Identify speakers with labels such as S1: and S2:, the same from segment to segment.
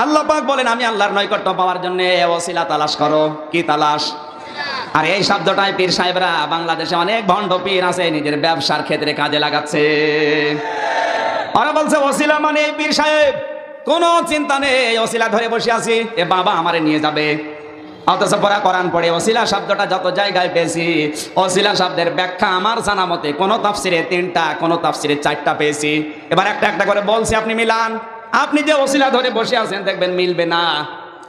S1: আল্লাহ পাক বলেন, আমি আল্লাহর নৈকট্য পাওয়ার জন্য ওসিলা তালাশ করো। কি তালাশ? আর এই শব্দটাই পীর সাহেবরা বাংলাদেশে অনেক ভণ্ড পীর আছে, নিজের ব্যবসার ক্ষেত্রে কাজে লাগাচ্ছে। ওরা বলছে, ওসিলা মানে এই পীর সাহেব, কোনো চিন্তা নেই ওসিলা ধরে বসে আছি, এ বাবা আমারে নিয়ে যাবে। অথচ পড়া কোরআন পড়ে, ওসিলা শব্দটা যত জায়গায় পেয়েছি, ওসিলা শব্দের ব্যাখ্যা আমার জানা মতে কোনো তাফসিরে তিনটা, কোনো তাফসিরে চারটা পেয়েছি। এবার একটা একটা করে বলছি, আপনি মিলান। আপনি যে ওসিলা ধরে বসে আছেন, দেখবেন মিলবে না।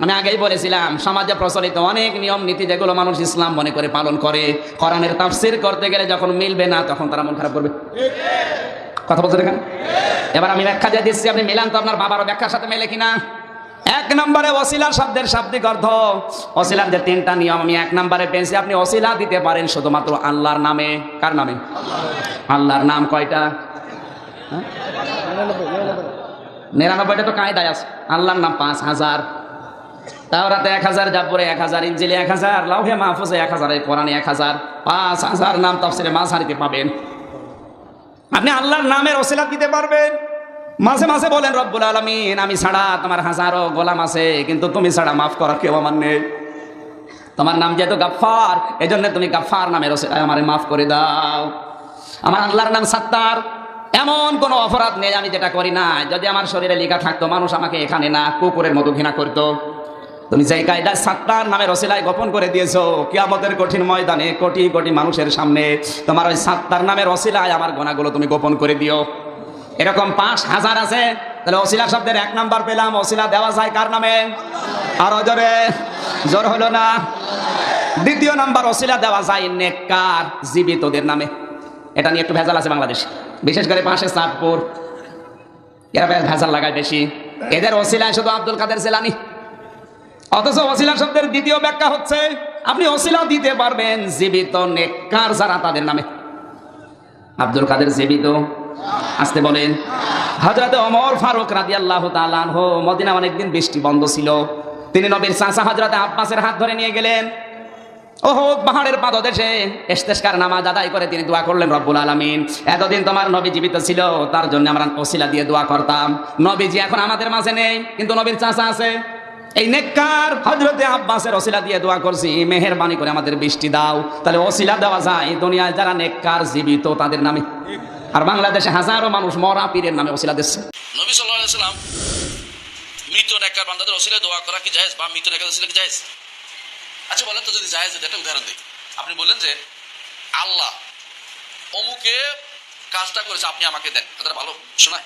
S1: আমি আগেই বলেছিলাম, সমাজে প্রচলিত অনেক নিয়ম, নীতি যেগুলো মানুষ ইসলাম মনে করে পালন করে। কোরআনের তাফসির করতে গেলে যখন মিলবে না, তখন তারা মন খারাপ করবে। কথা বলতে দেখেন এবার আমি ব্যাখ্যা দিয়ে দিচ্ছি, আপনি মিলান তো আপনার বাবারও ব্যাখ্যার সাথে মেলে কিনা। এক নম্বরে অশিলা শব্দের শাব্দিক অর্থ, অশিলার যে তিনটা নিয়ম, আমি এক নম্বরে পেয়েছি, আপনি অশিলা দিতে পারেন শুধুমাত্র আল্লাহর নামে। কার নামে? আল্লাহর নাম কয়টা? হ্যাঁ? নিরানব্বইটা তো কায়দায় আছে। আল্লাহর নাম পাঁচ হাজার। তাওরাতে এক হাজার জাপুরে এক হাজার ইঞ্জিলে এক হাজার, লাউহে মাহফুজে এক হাজার কোরআনে এক হাজার। পাঁচ হাজার নাম তফসিলে মাছ হারিতে পাবেন। আপনি আল্লাহর নামের ওসিলা দিতে পারবেন। মাঝে মাঝে বলেন, রব্বুল আলমিন, আমি ছাড়া তোমার হাজারো গোলাম আছে, কিন্তু তুমি ছাড়া মাফ করার কেউ আমার নেই। তোমার নাম যেহেতু গাফার এই জন্য তুমি গাফার নামের আমার মাফ করে দাও। আমার আল্লাহর নাম সাত্তার। এমন কোনো অপরাধ নেই আমি যেটা করি না। যদি আমার শরীরে লেখা থাকতো, মানুষ আমাকে এখানে না কুকুরের মতো ঘৃণা করতো। তুমি যে কায়দা সাত্তার নামের রসিলায় গোপন করে দিয়েছ, কিয়ামতের কঠিন ময়দানে কোটি কোটি মানুষের সামনে তোমার ওই সাত্তার নামের রসিলায় আমার গোনাগুলো তুমি গোপন করে দিও। এরকম পাঁচ হাজার আছে, তাহলে অশিলা শব্দের এক নাম্বার পেলাম, অশিলা দেওয়া যায় কার নামে? আর জোরে, জোর হলো না। দ্বিতীয় নাম্বার অশিলা দেওয়া যায় নেককার, জীবিতদের নামে। এটা নিয়ে একটু ভেজাল আছে বাংলাদেশ। বিশেষ করে পাশে চাঁদপুর এরা বেশ ভেজাল লাগায় বেশি। এদের অশিলায় শুধু আব্দুল কাদের জেলানি। অথচ অশিলা শব্দের দ্বিতীয় ব্যাখ্যা হচ্ছে, আপনি অশিলা দিতে পারবেন জীবিত নেককার যারা তাদের নামে। আব্দুল কাদের জীবিত? আসতে বলেন। হজরত অমর ফারুক রাজি আল্লাহ হো মদিনা অনেকদিন বৃষ্টি বন্ধ ছিল। তিনি নবীর চাষা হজরত আব্বাসের হাত ধরে নিয়ে গেলেন। ও হোক পাহাড়ের পাদদেশে এস্তেস্কার নামাজ আদায় করে তিনি দোয়া করলেন রব্বুল আলমিন। এতদিন তোমার নবী জীবিত ছিল, তার জন্য আমরা ওসিলা দিয়ে দোয়া করতাম। নবীজি এখন আমাদের মাঝে নেই, কিন্তু নবীর চাষা আছে। এই নেককার হজরতে আব্বাসের ওসিলা দিয়ে দোয়া করছি, মেহেরবানি করে আমাদের বৃষ্টি দাও। তাহলে ওসিলা দেওয়া যায়, দুনিয়ায় যারা নেককার জীবিত, তাদের নামে। আর বাংলাদেশে হাজারো মানুষ মরা পীরের নামে ওসিলা দিচ্ছে।
S2: নবী সাল্লাম মৃত নেককার বান্দাদের ওসিলে দোয়া করা কি জায়েজ? বা মৃত নেককার ওসিলে কি জায়েজ? আচ্ছা বলেন তো যদি জায়েজ এটা একটা উদাহরণ দিই আপনি বললেন যে আল্লাহ অমুকে কাজটা করেছে, আপনি আমাকে দেন। তাদের ভালো শোনায়।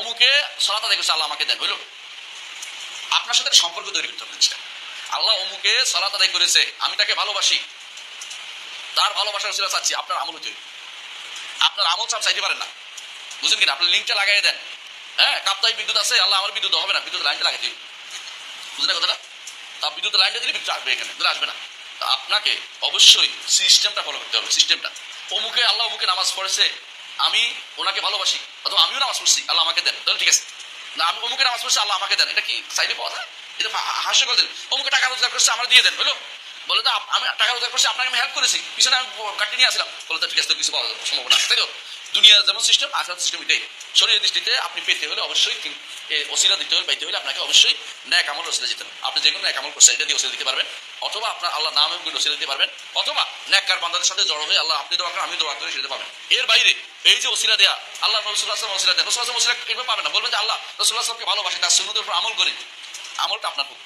S2: অমুকে সলাত করেছে, আল্লাহ আমাকে দেন, হইল? আপনার সাথে সম্পর্ক তৈরি করতে হবে। আল্লাহ অমুকে সলাত আদায় করেছে, আমি তাকে ভালোবাসি। তার ভালোবাসার ওসিলা চাচ্ছি, আপনার আমল হতে আপনার আমল চাপ চাইতে পারেন না। বুঝলেন কিনা আপনি লিঙ্কটা লাগাই দেন। হ্যাঁ কাপ্তাই বিদ্যুৎ আছে, আল্লাহ আমার বিদ্যুৎ হবে না, বিদ্যুৎ লাইনটা লাগাই দিই বুঝলেন কথাটা? তা বিদ্যুৎ লাইনটা দিলে বিদ্যুৎ আসবে এখানে আসবে না। আপনাকে অবশ্যই সিস্টেমটা ফলো করতে হবে সিস্টেমটা অমুকে, আল্লাহ অমুকে নামাজ পড়েছে, আমি ওনাকে ভালোবাসি, অথবা আমিও নামাজ পড়ছি, আল্লাহ আমাকে দেন, তাহলে ঠিক আছে। না, আমি অমুকে নামাজ পড়ছি, আল্লাহ আমাকে দেন, এটা কি সাইডে পাওয়া যায়? এটা হাস্য করে দেন অমুকে টাকা রোজগার করছে, আমার দিয়ে দেন, বুঝলো? বলে তো আমি টাকা রোজগার করছি, আপনাকে আমি হেল্প করেছি, পিছনে আমি কাটিয়ে নিয়ে আসলাম। বলে তো ঠিক আছে কিছু পাওয়া যাবে সম্ভাবনা আছে তাই তো? দুনিয়ার যেমন সিস্টেম আসার সিস্টেম এটাই। শরীরের দৃষ্টিতে আপনি পেতে হলে অবশ্যই তিন- দিতে হলে, পাইতে হলে আপনাকে অবশ্যই ন্যায় আমল ওসিলা দিতে হবে। আপনি যে কোনো ন্যাক আমল করছেন, এটা দিয়ে ওসিলা দিতে পারবেন। অথবা আপনার আল্লাহ নামে ওসিলা দিতে পারবেন। অথবা ন্যাককার বান্দাদের সাথে জড়ো হয়ে আল্লাহ আপনি দোয়া করেন আমি দোয়া করে, সেটা পাবেন। এর বাইরে এই যে ওসিলা দেয়া, আল্লাহ রসুল্লাহ আসলাম ওসিলা দেন রসুল্লাহ ওসিলা এভাবে পাবেন না। বলবেন যে আল্লাহ রসুল্লাহ আসলামকে ভালোবাসি, তার সুন্নতের উপর আমল করি। আমলটা আপনার হোক।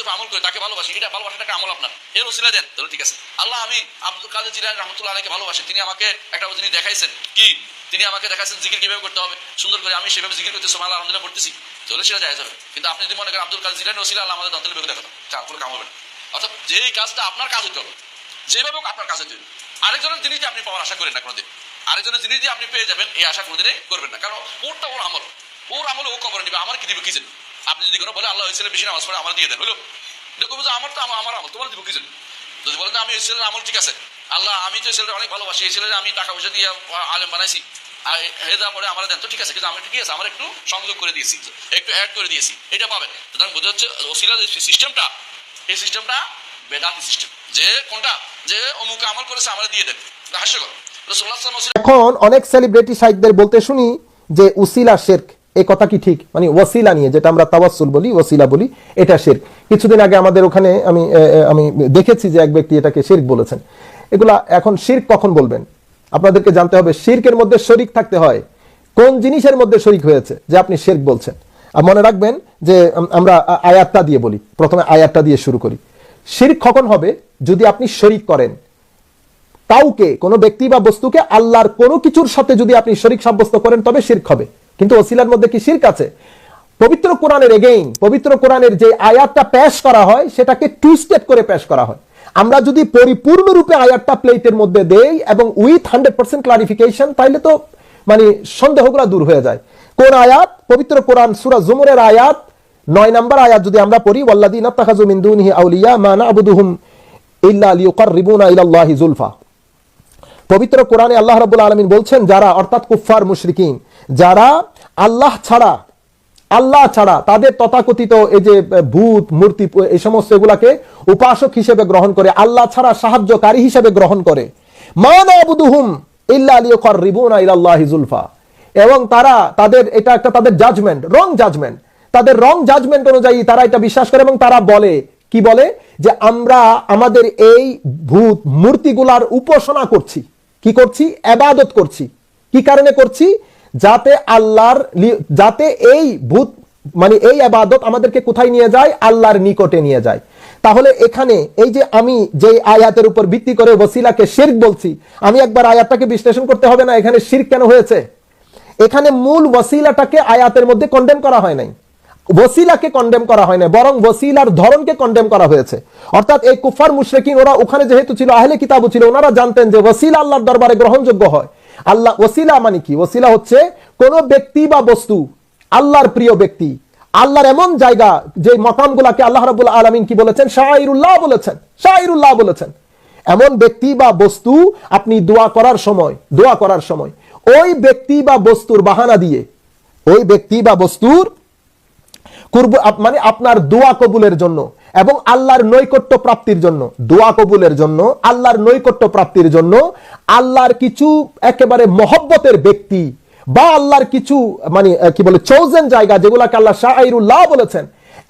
S2: উপর আমল করে তাকে ভালোবাসি? এটা ভালোবাসাটাকে আমল আপনার। এর ওসিলা দেন। তাহলে ঠিক আছে। আল্লাহ আমি আব্দুল কাদের জিলানি রহমতুল্লাহ আলাইকে ভালোবাসি। তিনি আমাকে একটা জিনিস দেখাইছেন। কি? তিনি আমাকে দেখাচ্ছেন জিকির কীভাবে করতে হবে? সুন্দর করে আমি সেভাবে জিকির করতে সোমাল আলহামদুলিল্লাহ পড়তেছি। তাহলে সেটা যায় যাবে কিন্তু আপনি যদি মনে করেন আব্দুল কাদের জিলানি ওসিলা আল্লাহ আমাদের দন্তলে বেগে দেখাতাম চার কোনো কাম হবে না। অর্থাৎ যেই কাজটা আপনার কাজ হতে হবে, যেভাবে হোক আপনার কাজ হতে হবে। আরেকজনের জিনিস আপনি পাওয়ার আশা করেন না কোনোদিন। আরেকজনের জিনিস আপনি পেয়ে যাবেন, এই আশা কোনোদিনই করবেন না। কারণ ওরটা ওর আমল। ওর আমল ও কবর নিবে। আমার কি দিবে, কি জানি? আপনি যদি কোনো বলে আল্লাহ ওই ছেলে বেশি নামাজ পড়ে আমার দিয়ে দেন। হলো দেখো যে আমার তো আমার আমল তোমার দিব কি জানি যদি বলেন আমি এই ছেলের আমল ঠিক আছে, আল্লাহ, আমি তো ছেলেটা অনেক ভালোবাসি, এই ছেলের আমি টাকা পয়সা দিয়ে আলেম বানাইছি পরে দেন, তো ঠিক আছে, কিন্তু আছে? আমার একটু সংযোগ করে দিয়েছি, একটু অ্যাড করে দিয়েছি, এটা সুতরাং বোঝা হচ্ছে ওসিলার যে সিস্টেমটা এই সিস্টেমটা বেদাতি সিস্টেম যে কোনটা? যে অমুক আমল করেছে দিয়ে দেন। হাস্যকর। ওসিলা
S3: এখন অনেক সেলিব্রিটি সাইটদের বলতে শুনি যে উসিলা শেরক। এই কথা কি ঠিক? মানে ওসিলা নিয়ে যেটা আমরা তাওয়াসুল বলি ওসিলা বলি এটা শের কিছুদিন আগে আমাদের ওখানে আমি এ, এ, আমি দেখেছি যে এক ব্যক্তি এটাকে শিরক বলেছেন। এগুলা এখন শিরক কখন বলবেন? আপনাদেরকে জানতে হবে শিরকের মধ্যে শরিক থাকতে হয়। কোন জিনিসের মধ্যে শরিক হয়েছে যে আপনি শিরক বলছেন? আর মনে রাখবেন যে আমরা আয়াতটা দিয়ে বলি। প্রথমে আয়াতটা দিয়ে শুরু করি। শিরক কখন হবে? যদি আপনি শরিক করেন। কাউকে কোনো ব্যক্তি বা বস্তুকে আল্লাহর কোনো কিছুর সাথে যদি আপনি শরিক সাব্যস্ত করেন তবে শিরক হবে। কিন্তু ওসিলার মধ্যে কি শিরক আছে? পবিত্র কোরআনের এগেইন পবিত্র কোরআনের যে আয়াতটা পেশ করা হয়, সেটাকে টুইস্টেড করে পেশ করা হয়। আমরা যদি পরিপূর্ণরূপে আয়াতটা প্লেটের মধ্যে দেই এবং উইথ হান্ড্রেড পার্সেন্ট ক্লারিফিকেশন তাহলে তো মানে সন্দেহগুলো দূর হয়ে যায়। কোন আয়াত? পবিত্র কোরআন সুরা জুমুরের আয়াত। নয় নম্বর আয়াত যদি আমরা পড়ি, ওয়াল্লাযীনা ইত্তাখাযু মিন দুনিহি আউলিয়া মা না'বুদুহুম ইল্লা ইলাল্লাহি যুলফা পবিত্র কোরআনে আল্লাহ রাব্বুল আলামিন বলছেন, যারা অর্থাৎ কুফফার মুশরিকিন, যারা আল্লাহ ছাড়া আল্লাহ ছাড়া তাদের তথাকথিত এই যে ভূত, মূর্তি এই সমস্ত এগুলাকে উপাসক হিসেবে গ্রহণ করে, আল্লাহ ছাড়া সাহায্যকারী হিসেবে গ্রহণ করে। ইল্লা এবং তারা তাদের, এটা একটা তাদের জাজমেন্ট রং জাজমেন্ট তাদের রং জাজমেন্ট অনুযায়ী তারা এটা বিশ্বাস করে এবং তারা বলে, কি বলে? যে আমরা আমাদের এই ভূত, মূর্তিগুলার উপাসনা করছি। কি করছি? এবাদত করছি। কি কারণে করছি? যাতে আল্লাহর যাতে এই ভূত মানে এই আবাদত আমাদেরকে কোথায় নিয়ে যায়? আল্লাহর নিকটে নিয়ে যায়। তাহলে এখানে এই যে আমি যে আয়াতের উপর ভিত্তি করে ওসিলাকে শিরক বলছি, আমি একবার আয়াতটাকে বিশ্লেষণ করতে হবে না, এখানে শিরক কেন হয়েছে? এখানে মূল ওসিলাটাকে আয়াতের মধ্যে কন্ডেম করা হয় নাই। ওসিলাকে কন্ডেম করা হয় না বরং ওসিলার ধরনকে কন্ডেম করা হয়েছে। অর্থাৎ এই কুফার মুশরিকিন, ওরা ওখানে যেহেতু ছিল, আহলে কিতাবও ছিল, ওনারা জানতেন যে ওসিলা আল্লাহর দরবারে গ্রহণযোগ্য হয়। আল্লাহ, ওসিলা মানে কি? ওসিলা হচ্ছে কোন ব্যক্তি বা বস্তু, আল্লাহর প্রিয় ব্যক্তি। আল্লাহর এমন জায়গা, যে মকামগুলাকে আল্লাহ রাব্বুল আলামিন কি বলেছেন? শাইরুল্লাহ বলেছেন শাইরুল্লাহ বলেছেন। এমন ব্যক্তি বা বস্তু আপনি দোয়া করার সময়, দোয়া করার সময়, ওই ব্যক্তি বা বস্তুর বাহানা দিয়ে, ওই ব্যক্তি বা বস্তুর কুরব মানে আপনার দোয়া কবুলের জন্য এবং আল্লাহর নৈকট্য প্রাপ্তির জন্য। দোয়া কবুলের জন্য, আল্লাহর নৈকট্য প্রাপ্তির জন্য আল্লাহর কিছু একেবারে মহব্বতের ব্যক্তি বা আল্লাহর কিছু মানে কি বলে চৌজেন জায়গা যেগুলাকে আল্লাহ শাহরুল্লাহ বলেছেন,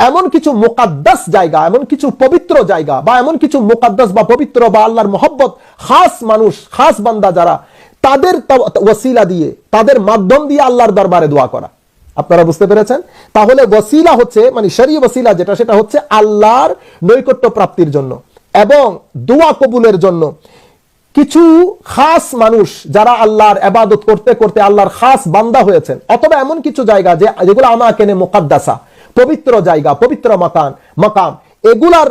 S3: এমন কিছু মোকাদ্দাস জায়গা, এমন কিছু পবিত্র জায়গা বা এমন কিছু মোকাদ্দাস বা পবিত্র বা আল্লাহর মহব্বত খাস মানুষ, খাস বান্দা যারা, তাদের ওসিলা দিয়ে, তাদের মাধ্যম দিয়ে আল্লাহর দরবারে দোয়া করা। আপনারা বুঝতে পেরেছেন? তাহলে ওসিলা হচ্ছে মানে শরী ওসিলা যেটা, সেটা হচ্ছে আল্লাহর নৈকট্য প্রাপ্তির জন্য এবং দোয়া কবুলের জন্য। কিছু খাস মানুষ যারা আল্লাহর আবাদত করতে করতে আল্লাহর খাস বান্দা হয়েছেন, অথবা এমন কিছু জায়গা যে, যেগুলো আমাকে মোকাদ্দাসা, পবিত্র জায়গা, পবিত্র মাকান, মাকাম, এগুলার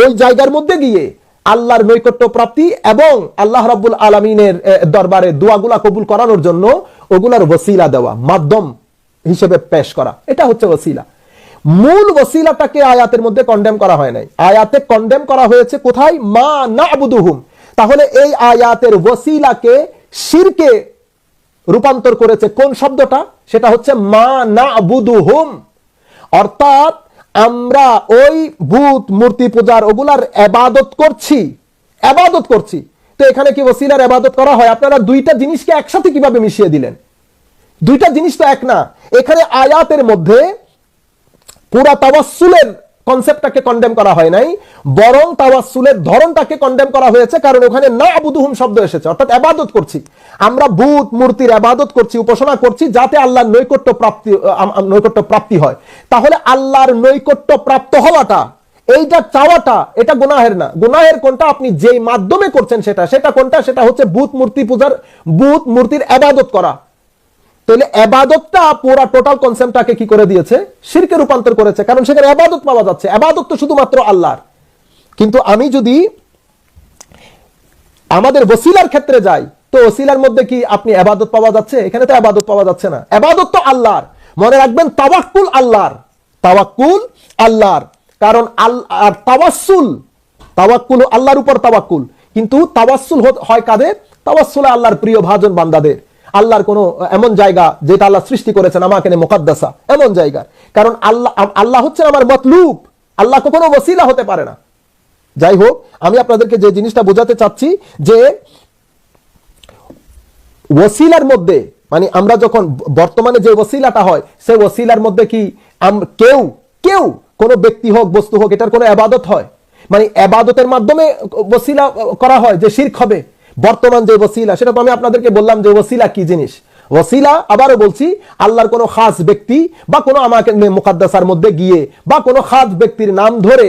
S3: ওই জায়গার মধ্যে গিয়ে আল্লাহর নৈকট্য প্রাপ্তি এবং আল্লাহ রাব্বুল আলমিনের দরবারে দোয়াগুলা কবুল করানোর জন্য ওগুলার ওসিলা দেওয়া, মাধ্যম হিসেবে পেশ করা। এটা হচ্ছে ওসিলা। মূল ওসিলাটাকে আয়াতের মধ্যে কন্ডেম করা হয় নাই। আয়াতে কন্ডেম করা হয়েছে কোথায়? মা না আবুদুহুম তাহলে এই আয়াতের ওসিলাকে শিরকে রূপান্তর করেছে কোন শব্দটা? সেটা হচ্ছে মা না হুম অর্থাৎ আমরা ওই ভূত, মূর্তি, পূজার ওগুলার এবাদত করছি। এবাদত করছি। তো এখানে কি ওসিলার এবাদত করা হয়? আপনারা দুইটা জিনিসকে একসাথে কীভাবে মিশিয়ে দিলেন? দুইটা জিনিস তো এক না। এখানে আয়াতের মধ্যে পুরা তাওয়াসুলের কনসেপ্টটাকে কন্ডেম করা হয় নাই, বরং তাওয়াসুলের ধরনটাকে কন্ডেম করা হয়েছে, কারণ ওখানে না আবুদুহুম শব্দ এসেছে, অর্থাৎ আবাদত করছি। আমরা ভূত, মূর্তির আবাদত করছি, উপাসনা করছি, যাতে আল্লাহর নৈকট্য প্রাপ্তি নৈকট্য প্রাপ্তি হয়। তাহলে আল্লাহর নৈকট্য প্রাপ্ত হওয়াটা, এইটা চাওয়াটা, এটা গুনাহের না। গুনাহের কোনটা আপনি যেই মাধ্যমে করছেন সেটা সেটা কোনটা? সেটা হচ্ছে ভূত, মূর্তি পূজার, ভূত, মূর্তির আবাদত করা। তাহলে এবাদতটা পুরা টোটাল কনসেপ্টটাকে কি করে দিয়েছে? শিরকে রূপান্তর করেছে। কারণ সেখানে এবাদত পাওয়া যাচ্ছে। এবাদত তো শুধুমাত্র আল্লাহর। কিন্তু আমি যদি আমাদের ওসিলার ক্ষেত্রে যাই, তো ওসিলার মধ্যে কি আপনি এবাদত পাওয়া যাচ্ছে? এখানে তো এবাদত পাওয়া যাচ্ছে না। এবাদত তো আল্লাহর। মনে রাখবেন, তাওয়াক্কুল আল্লাহর। তাওয়াক্কুল আল্লাহর। কারণ আর তাওয়াসুল তাওয়াক্কুল আল্লাহর উপর তাওয়াক্কুল। কিন্তু তাওয়াসুল হয় কাদের? তাওয়াসুল আল্লাহর প্রিয় ভাজন বান্দাদের। আল্লাহর কোন, এমন জায়গা যেটা আল্লাহ সৃষ্টি করেছেন, আমাকে মোকাদ্দাসা, এমন জায়গা। কারণ আল্লাহ আল্লাহ হচ্ছেন আমার মতলুব। আল্লাহ কখনো ওসিলা হতে পারে না। যাই হোক, আমি আপনাদেরকে যে জিনিসটা বোঝাতে চাচ্ছি, যে ওসিলার মধ্যে মানে আমরা যখন বর্তমানে যে ওসিলাটা হয় সেই ওসিলার মধ্যে কি কেউ কেউ কোনো ব্যক্তি হোক, বস্তু হোক, এটার কোনো আবাদত হয়? মানে আবাদতের মাধ্যমে ওসিলা করা হয় যে শির্ক হবে? বর্তমান যে ওসিলা, সেটা তো আমি আপনাদেরকে বললাম যে ওসিলা কি জিনিস? ওসিলা, আবারও বলছি, আল্লাহর কোনো খাস ব্যক্তি বা কোনো আমাকে মুকাদ্দাসার মধ্যে গিয়ে বা কোনো খাস ব্যক্তির নাম ধরে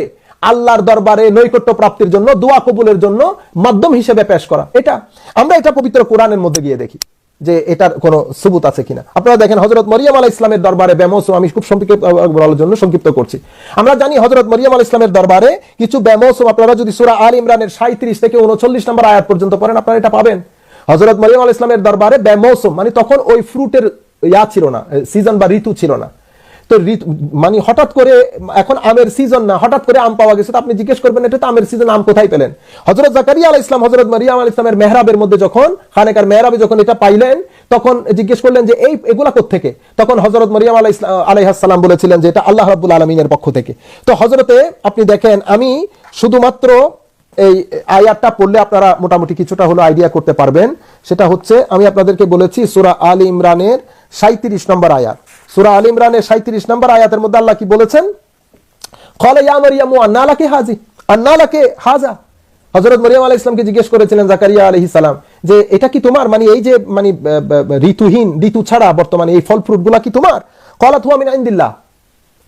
S3: আল্লাহর দরবারে নৈকট্য প্রাপ্তির জন্য, দোয়া কবুলের জন্য মাধ্যম হিসেবে পেশ করা। এটা আমরা এটা পবিত্র কোরআনের মধ্যে গিয়ে দেখি। যে এটার কোনো সুবুত আছে কিনা। আপনারা দেখেন হজরত মরিয়াম আলাহ ইসলামের দরবারে ব্যামোসম, আমি খুব সংক্ষিপ্ত বলার জন্য সংক্ষিপ্ত করছি। আমরা জানি হজরত মরিয়াম আলাহ ইসলামের দরবারে কিছু ব্যামোসম, আপনারা যদি সুরা আল ইমরানের সাঁত্রিশ থেকে উনচল্লিশ নম্বর আয়াত পর্যন্ত পড়েন, আপনারা এটা পাবেন। হজরত মরিয়াম আলাহ ইসলামের দরবারে ব্যামৌসুম মানে তখন ওই ফ্রুটের ইয়া ছিল না সিজন বা ঋতু ছিল না। তো মানে হঠাৎ করে এখন আমের সিজন না, হঠাৎ করে আম পাওয়া গেছে, তো আপনি জিজ্ঞেস করবেন, এটা তো আমের সিজন আম কোথায় পেলেন? হজরত জাকারিয়া আলাহ ইসলাম হজরত মারিয়াম আল ইসলামের মেহরাবের মধ্যে যখন, খানেকার মেহরাবে যখন এটা পাইলেন, তখন জিজ্ঞেস করলেন যে, এই, এগুলা থেকে তখন হজরত মরিয়াম আলাহ ইসলাম আলাইহাসাল্লাম বলেছিলেন যে, এটা আল্লাহ রাবুল আলমিনের পক্ষ থেকে। তো হজরতে আপনি দেখেন, আমি শুধুমাত্র এই আয়াতটা পড়লে আপনারা মোটামুটি কিছুটা হলো আইডিয়া করতে পারবেন। সেটা হচ্ছে, আমি আপনাদেরকে বলেছি, সুরা আল ইমরানের সাঁত্রিশ নম্বর আয়াত। সুরা আল ইমরানের সাঁত্রিশ নম্বর আয়াতের মধ্যে আল্লাহ কি বলেছেন? কলে ইয়া মারিয়ামু আন্না লাকে হাজি আন্না লাকে হাজা। হযরত মরিয়ম আলাইহিস সালামকে জিজ্ঞেস করেছিলেন জাকারিয়া আলাইহিস সালাম যে, এটা কি তোমার? মানে এই যে মানে ঋতুহীন, ঋতু ছাড়া বর্তমানে এই ফল ফ্রুট কি তোমার? মিন ইনদিল্লাহ।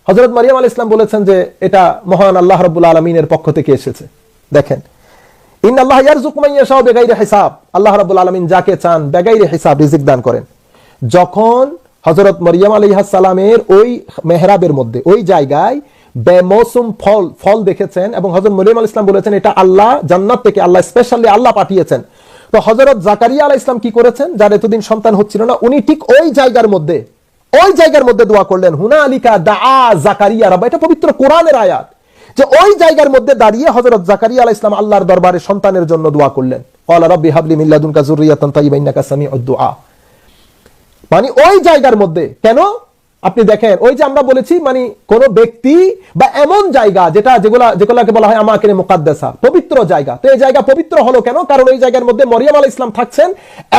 S3: হযরত মারিয়াম আলাইহিস সালাম বলেছেন যে, এটা মহান আল্লাহ রাব্বুল আলামিনের পক্ষ থেকে এসেছে। দেখেন ইন আল্লাহ ইয়ারযুকু মান ইয়াশাউ বিগাইরি হিসাব। আল্লাহ রাব্বুল আলামিন যাকে চান, বেগাইরি হিসাব, রিজিক দান করেন। যখন হযরত মরিয়ম সালামের ওই মেহরাবের মধ্যে, ওই জায়গায় বেমৌসুম ফল ফল দেখেছেন এবং হযরত মরিয়ম আলাইহিস সালাম বলেছেন, এটা আল্লাহ জান্নাত থেকে আল্লাহ স্পেশালি আল্লাহ পাঠিয়েছেন। তো হযরত জাকারিয়া আলাইহিস সালাম কি করেছেন? যার এতদিন সন্তান হচ্ছিল না, উনি ঠিক ওই জায়গার মধ্যে, ওই জায়গার মধ্যে দোয়া করলেন হুনালিকা দা জাকারিয়া রাব্বা। এটা পবিত্র কোরআনের আয়াত। যে ওই জায়গার মধ্যে দাঁড়িয়ে হজরত জাকারিয়া আলাইহিস সালাম আল্লাহর দরবারে সন্তানের জন্য দোয়া করলেন। ক্বালা রাব্বি হাবলি মিন লাদুনকা যুররিয়াতান তাইয়্যিবা ইন্নাকা সামিউদ দুআ। মানে ওই জায়গার মধ্যে, কেন? আপনি দেখেন, ওই যে আমরা বলেছি মানে কোন ব্যক্তি বা এমন জায়গা যেটা যেগুলা, যেগুলাকে বলা হয় আমাকে মুকাদ্দাসা, পবিত্র জায়গা। তো এই জায়গা পবিত্র হলো কেন? কারণ ওই জায়গার মধ্যে মরিয়াম আল ইসলাম থাকছেন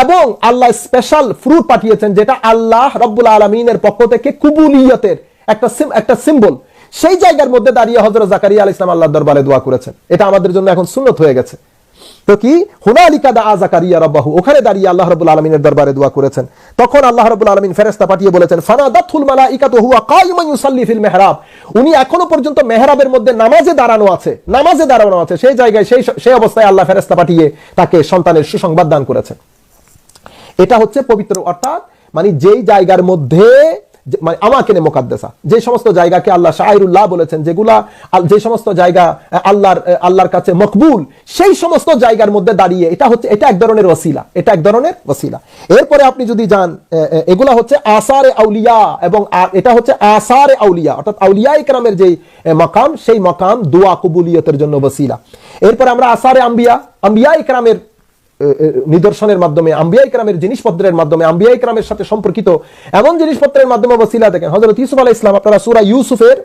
S3: এবং আল্লাহ স্পেশাল ফ্রুট পাঠিয়েছেন যেটা আল্লাহ রব্বুল আলমিনের পক্ষ থেকে কুবুলিয়তের একটা একটা সিম্বল সেই জায়গার মধ্যে দাঁড়িয়ে হজরত জাকারিয়া আল ইসলাম আল্লাহ দরবারে দোয়া করেছেন। এটা আমাদের জন্য এখন সুন্নত হয়ে গেছে। তো কি? হুনালিকা দা জাকারিয়া রাব্বাহু। ওখানে দাঁড়িয়ে আল্লাহ রাব্বুল আলামিনের দরবারে দোয়া করেছেন। তখন আল্লাহ রাব্বুল আলামিন ফেরেশতা পাঠিয়ে বলেছেন ফানাদাতুল মালাইকাতু, হুয়া কায়িমান ইউসাল্লি ফিল মিহরাব। উনি এখনও পর্যন্ত মেহরাবের মধ্যে নামাজে দাঁড়ানো আছে, নামাজে দাঁড়ানো আছে। সেই জায়গায়, সেই সেই অবস্থায় আল্লাহ ফেরেশতা পাঠিয়ে তাকে সন্তানের সুসংবাদ দান করেছেন। এটা হচ্ছে পবিত্র অর্থাৎ মানে যেই জায়গার মধ্যে মানে আমাকে মোকাদ্দেসা। যে সমস্ত জায়গাকে আল্লাহ শাহরুল্লাহ বলেছেন, যেগুলা যে সমস্ত জায়গা আল্লাহর আল্লাহর কাছে মকবুল, সেই সমস্ত জায়গার মধ্যে দাঁড়িয়ে এটা হচ্ছে, এটা এক ধরনের ওসিলা এটা এক ধরনের ওসিলা এরপরে আপনি যদি যান এগুলা হচ্ছে আসারে আউলিয়া এবং এটা হচ্ছে আসারে আউলিয়া, অর্থাৎ আউলিয়া ইকরামের যে মকাম, সেই মকাম দোয়া কবুলিয়তের জন্য ওসিলা এরপরে আমরা আসারে আম্বিয়া আম্বিয়া ইকরামের নিদর্শনের মাধ্যমে আম্বিয়া ইকরামের জিনিসপত্রের মাধ্যমে আম্বিয়া ইকরামের সাথে সম্পর্কিত এমন জিনিসপত্রের মাধ্যমে বসিলা দেখেন। হজরত ইউসুফ আলাহ ইসলাম আপনারা সুরা ইউসুফের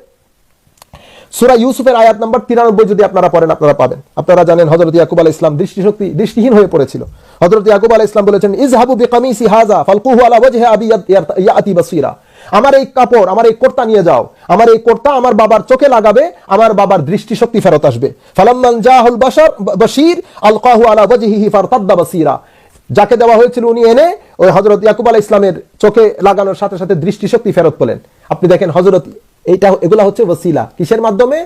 S3: সুরা ইউসুফের আয়াত নাম্বার তিরানব্বই যদি আপনারা পড়েন, আপনারা পাবেন। আপনারা জানেন হজরত ইয়াকুব আলাহ ইসলাম দৃষ্টিশক্তি, দৃষ্টিহীন হয়ে পড়েছিল। হজরত ইয়াকুব আলাহ ইসলাম বলেছেন ইজহাবু বিকামিসি হাজা ফালকুহু আলা ওয়াজহি আবি ইয়াতি বাসীরা। আমার এই কাপড়, আমার এই কোর্তা নিয়ে যাও। আমার এই কোর্তা আমার বাবার চোখে লাগাবে, আমার বাবার দৃষ্টিশক্তি ফেরত আসবে। ফালাম্মান জাহুল বাশার বাশীর, আলকাহু আলা ওয়াজহিহি ফারতাদ্দা বাসীরা। যাকে দেওয়া হয়েছিল উনি এনে, ওই হজরত ইয়াকুব আলাহ ইসলামের চোখে লাগানোর সাথে সাথে দৃষ্টিশক্তি ফেরত পেলেন। আপনি দেখেন হজরত এইটা, এগুলা হচ্ছে ওসিলা কিসের মাধ্যমে?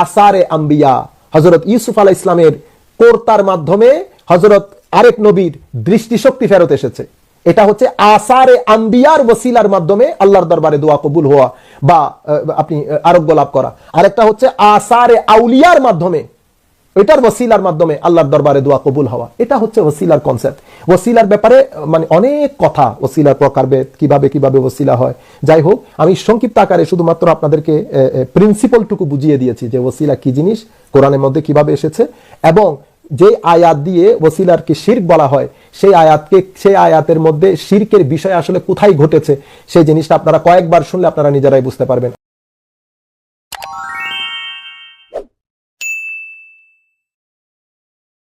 S3: আসারে আম্বিয়া। হজরত ইউসুফ আলাহ ইসলামের কোর্তার মাধ্যমে হজরত আরেক নবীর দৃষ্টিশক্তি ফেরত এসেছে। এটা হচ্ছে আসারে আম্বিয়ার ওসিলার মাধ্যমে আল্লাহর দরবারে দোয়া কবুল হওয়া বা আপনি আরোগ্য লাভ করা। আরেকটা হচ্ছে আসারে আউলিয়ার মাধ্যমে, এটার ওসিলার মাধ্যমে আল্লাহর দরবারে দোয়া কবুল হওয়া। এটা হচ্ছে ওসিলার কনসেপ্ট ওসিলার ব্যাপারে মানে অনেক কথা ওসিলার প্রকারভেদ কীভাবে কীভাবে ওসিলা হয়। যাই হোক, আমি সংক্ষিপ্ত আকারে শুধুমাত্র আপনাদেরকে প্রিন্সিপালটুকু বুঝিয়ে দিয়েছি যে ওসিলা কি জিনিস, কোরআনের মধ্যে কীভাবে এসেছে এবং যে আয়াত দিয়ে ওসিলারকে শির্ক বলা হয়, সেই আয়াতকে, সেই আয়াতের মধ্যে শির্কের বিষয় আসলে কোথায় ঘটেছে, সেই জিনিসটা আপনারা কয়েকবার শুনলে আপনারা নিজেরাই বুঝতে পারবেন।